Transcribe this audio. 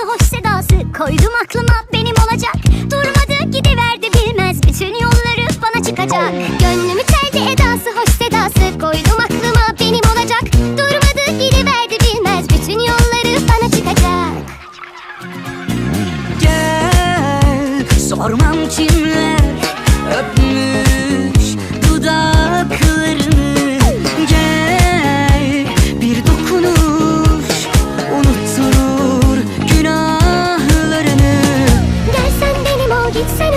Yansıdı hoş sedası Koydum aklıma benim olacak. Durmadı gidiverdi bilmez Bütün yolları bana çıkacak. Gönlümü teldi edası hoş sedası Koydum aklıma benim olacak. Durmadı gidiverdi bilmez Bütün yolları bana çıkacak. Gel sormam kimler Forget to say?